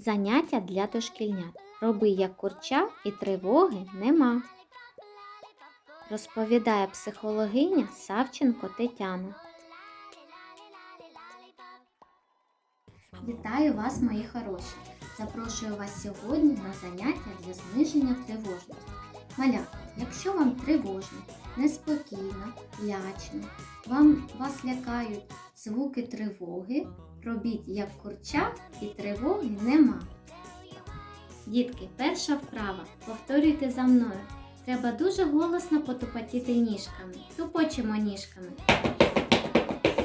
Заняття для дошкільнят. Роби як курча і тривоги нема. Розповідає психологиня Савченко Тетяна. Вітаю вас, мої хороші! Запрошую вас сьогодні на заняття для зниження тривожності. Малята, якщо вам тривожно, неспокійно, лячно, вам вас лякають звуки тривоги, робіть як курча і тривоги нема. Дітки, перша вправа. Повторюйте за мною. Треба дуже голосно потупотіти ніжками. Тупочимо ніжками.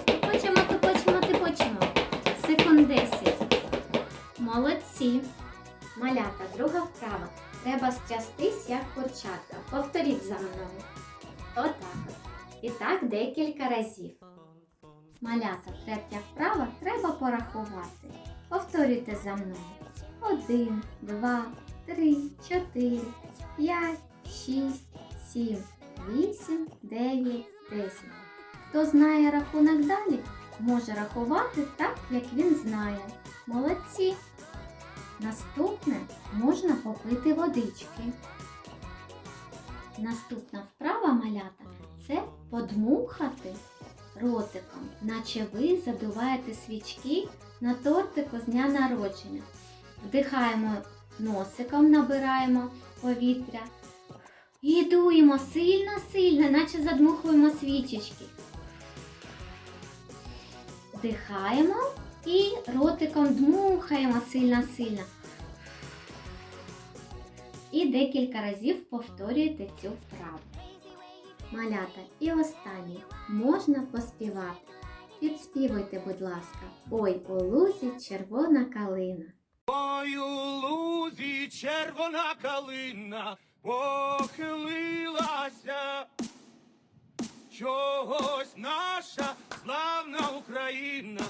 Тупочимо, тупочимо, тупочимо. Секунд 10. Молодці. Малята, друга вправа. Треба стрястись, як курчатка. Повторіть за мною. Отак. І так декілька разів. Малята, третя вправа треба порахувати. Повторюйте за мною. Один, два, три, чотири, п'ять, шість, сім, вісім, дев'ять, десять. Хто знає рахунок далі, може рахувати так, як він знає. Молодці! Наступне можна попити водички. Наступна вправа малята це подмухати ротиком, наче ви задуваєте свічки на тортику з дня народження. Вдихаємо носиком, набираємо повітря і дуємо сильно-сильно, наче задмухуємо свічечки. Вдихаємо і ротиком дмухаємо сильно-сильно. І декілька разів повторюйте цю вправу. Малята, і останнє можна поспівати. Підспівуйте, будь ласка. Ой, у лузі червона калина. Ой, у лузі червона калина похилилася. Чогось наша славна Україна.